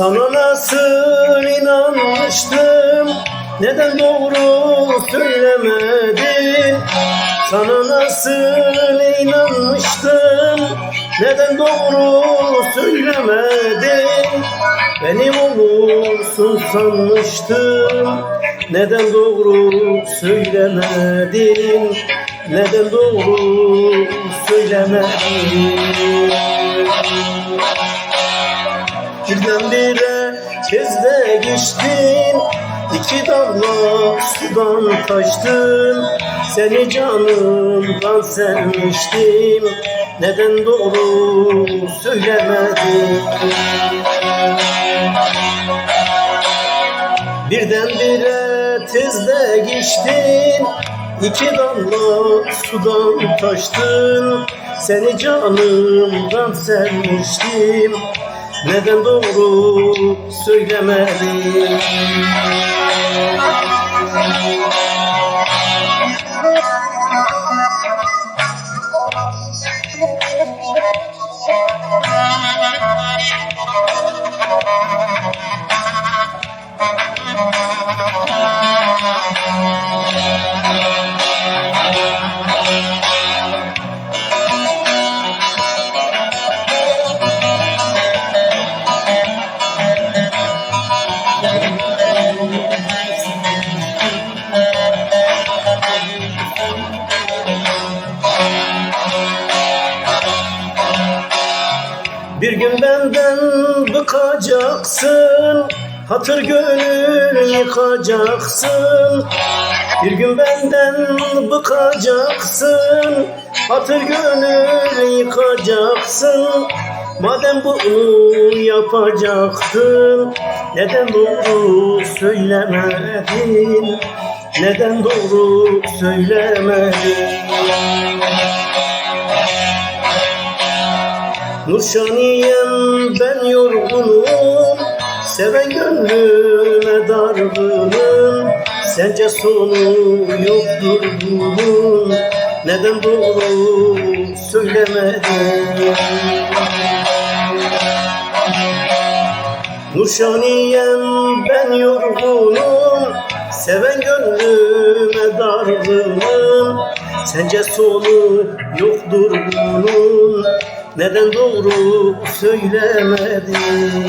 Sana nasıl inanmıştım? Neden doğru söylemedin? Sana nasıl inanmıştım? Neden doğru söylemedin? Benim olursun sanmıştım. Neden doğru söylemedin? Neden doğru söylemedin Birdenbire kezde geçtin. İki damla sudan taştın. Seni canımdan sevmiştim. Neden doğru söylemedin? Birdenbire tezde geçtin. İki damla sudan taştın. Seni canımdan sevmiştim Neden doğru söylemedin Bir gün benden bıkacaksın Hatır gönül yıkacaksın. Bir gün benden bıkacaksın Hatır gönül yıkacaksın. Madem bunu yapacaktın Neden doğru söylemedin? Neden doğru söylemedin Nurşaniyem ben yorgunum. Seven gönlüme dargınım. Sence sonu yoktur bunun. Neden doğru söylemedin Nurşaniyem ben yorgunum. Seven gönlüme dargınım. Sence sonu yoktur bunun Neden doğru söylemedin